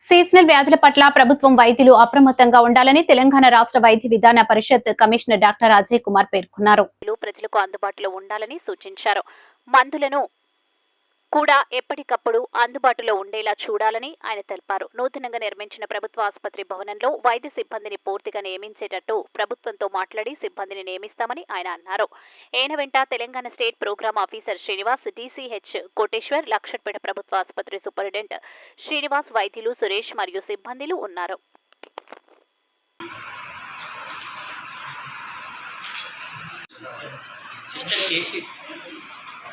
Seasonal వ్యాధుల పట్ల ప్రభుత్వం వైద్యులు అప్రమత్తంగా ఉండాలని తెలంగాణ రాష్ట్ర వైద్య విధాన పరిషత్ కమిషనర్ డాక్టర్ అజయ్ కుమార్ పేర్కొన్నారు. ప్రజలకు అందుబాటులో ఉండాలని సూచించారు. మందులను కూడా ఎప్పటికప్పుడు అందుబాటులో ఉండేలా చూడాలని ఆయన తెలిపారు. నూతనంగా నిర్మించిన ప్రభుత్వ ఆసుపత్రి భవనంలో వైద్య సిబ్బందిని పూర్తిగా నియమించేటట్టు ప్రభుత్వంతో మాట్లాడి సిబ్బందిని నియమిస్తామని ఆయన అన్నారు. ఈయన వెంట Telangana state programme officer Srinivas DCH Koteshwar Luxettipet ప్రభుత్వ ఆసుపత్రి సూపరింటెండెంట్ శ్రీనివాస్ వైద్యులు సురేష్ మరియు సిబ్బందిలు ఉన్నారు. సిస్టర్ కేసీ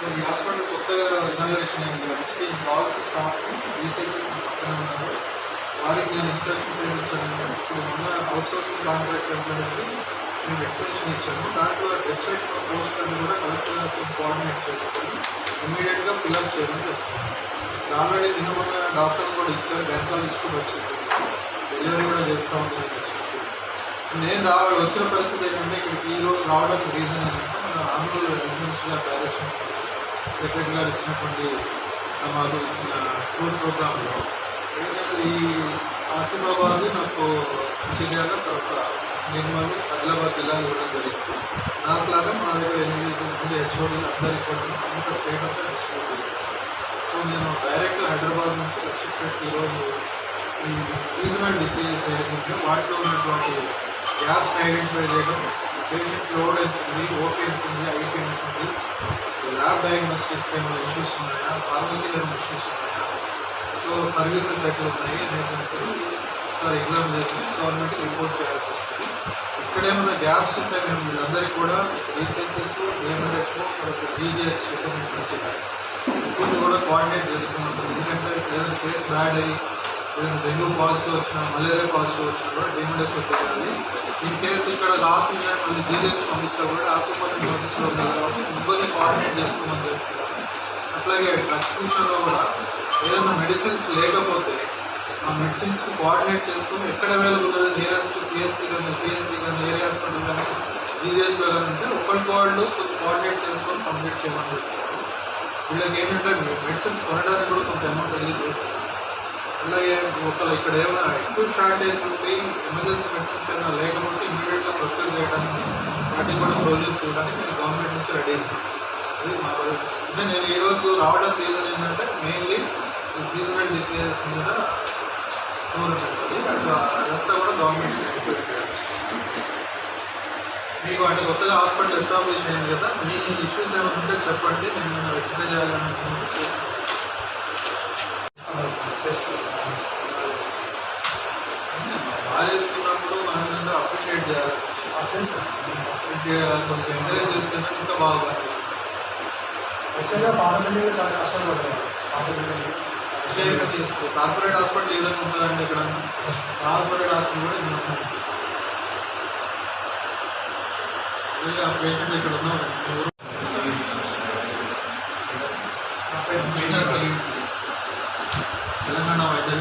సో ఈ హాస్పిటల్ కొత్తగా ఇనాగరేషన్ అయింది కాబట్టి ఈ కావాల్సిన స్టాఫ్ రీసెర్చర్స్ పక్కన ఉన్నారు. వారికి నేను ఇన్స్ట్రక్షన్స్ చేయించాను ఇప్పుడు ఉన్న అవుట్సోర్సింగ్ కాంట్రాక్ట్ ఎంప్లాయీస్కి నేను ఎక్స్టెన్షన్ ఇచ్చాను. దాంట్లో వెబ్సైట్ పోస్ట్ అని కూడా కలెక్టర్ కోఆర్డినేట్ చేసుకొని ఇమీడియట్గా ఫిల్అప్ చేయమని చెప్తున్నాను. ఆల్రెడీ నిన్న మొన్న డాక్టర్ కూడా ఇచ్చారు. గైనకాలజిస్ట్ కూడా వచ్చింది డెలివరీ కూడా చేస్తూ ఉంటాను నేను రావాలి వచ్చిన పరిస్థితి ఏంటంటే ఇక్కడికి ఈ రోజు రావడానికి రీజన్ ఏంటంటే మన Andhra university of directions secretary garu ఇచ్చినటువంటి మాకు ఇచ్చిన టూర్ ప్రోగ్రాంలో. ఈ ఆసిఫాబాద్ నాకు మంచిర్యాల తర్వాత నిర్మల్ ఆదిలాబాద్ జిల్లాలు ఇవ్వడం జరిగింది. నాకు లాగా మా దగ్గర ఎనిమిది మంది హెచ్ఓడీలు అందరికి కూడా అంత స్టేట్ అంతా డిస్ట్రిబ్యూట్ చేశాను సో నేను డైరెక్ట్ హైదరాబాద్ నుంచి లక్ష్మీపేట ఈరోజు ఈ సీజనల్ డిసీజెస్ ఏదైతే వాటిలో ఉన్నటువంటి గ్యాప్స్ ఐడెంటిఫై చేయడం. పేషెంట్ లోడ్ ఎంత ఉంది ఓపీ ఎంత ఉంది ఐపీ ల్యాబ్ డయాగ్నోస్టిక్స్ ఏమైనా ఇష్యూస్ ఉన్నాయా? ఫార్మసీలో ఏమైనా ఇష్యూస్ ఉన్నాయా? సో సర్వీసెస్ ఎట్లా ఉన్నాయి అనేటువంటిది ఒకసారి ఎగ్జామ్ చేసి గవర్నమెంట్ రిపోర్ట్ చేయాల్సి వస్తుంది. ఇక్కడేమైనా గ్యాప్స్ ఉంటే మేము వీళ్ళందరికీ కూడా రీసెర్చెస్ ఏఎంహెచ్ఓ తర్వాత జీజీహెచ్ డిపార్ట్మెంట్ నుంచి కూడా కోఆర్డినేట్ చేసుకున్నాం. ఎందుకంటే ఏదైనా కేసు బ్యాడ్ అయ్యి డెంగ్యూ పాజిటివ్ వచ్చినా మలేరియా పాజిటివ్ వచ్చినా కూడా డిఎంహెచ్ఓ తెలియాలి ఇన్ కేసు ఇక్కడ రాకుండా మళ్ళీ జీజెస్ పంపించా కూడా ఆసుపత్రి నోటీస్లో ఉంది కాబట్టి ఇబ్బంది కోఆర్డినేట్ చేసుకోమని చెప్తున్నాను అట్లాగే డ్రగ్స్ విషయంలో కూడా ఏదైనా మెడిసిన్స్ లేకపోతే ఆ మెడిసిన్స్ కోఆర్డినేట్ చేసుకుని ఎక్కడ అవైలబుల్ నియరెస్ట్ పిఎస్సీ కానీ సిఎస్సి కానీ ఏరియా హాస్పిటల్ కానీ జీజీహెచ్లో కానీ ఉంటే ఒకరికి వాళ్ళు కొంచెం కోఆర్డినేట్ చేసుకొని కంప్లీట్ చేయమని చెప్తున్నారు వీళ్ళకి ఏంటంటే మెడిసిన్స్ కొనడానికి కూడా కొంత అమౌంట్ రిలీజ్ చేస్తారు అలాగే ఒకళ్ళు ఇక్కడ ఏమైనా ఎక్కువ షార్టేజ్ ఉండి ఎమర్జెన్సీ మెడిసిన్స్ ఏమైనా లేకపోతే ఇమీడియట్గా ప్రొక్యూర్ చేయడానికి వాటిని కూడా ప్రొవిజన్స్ ఇవ్వడానికి నేను గవర్నమెంట్ నుంచి రెడీ అయింది అది మా అంటే నేను ఈరోజు రావడం రీజన్ ఏంటంటే మెయిన్లీ సీజనల్ డిసీజెస్ మీద ఉంటుంది. అట్లా అదంతా కూడా గవర్నమెంట్ ఎంక్వైరీ చేయాల్సి మీకు అంటే కొత్తగా హాస్పిటల్ ఎస్టాబ్లిష్ అయింది కదా మీ ఇష్యూస్ ఏమైనా ఉంటే చెప్పండి. నేను ఏమైనా చేయాలనుకుంటున్నాను? కొంచెం ఎంకరేజ్ చేస్తేనే ఇంకా బాగా పనిచేస్తుంది యాక్చువల్గా పాత బిల్డింగ్ చాలా కష్టం పడతాయి పాత బిల్డింగ్ యాక్చువల్లీ ప్రతి కార్పొరేట్ హాస్పిటల్ ఏ విధంగా ఉంటుందండి ఇక్కడ కార్పొరేట్ హాస్పిటల్ కూడా ఇది ఉంటుంది పేషెంట్లు ఇక్కడ ఉన్నారు ఎవరు నా పేరు శ్రీనాథ్ తెలంగాణ వైద్య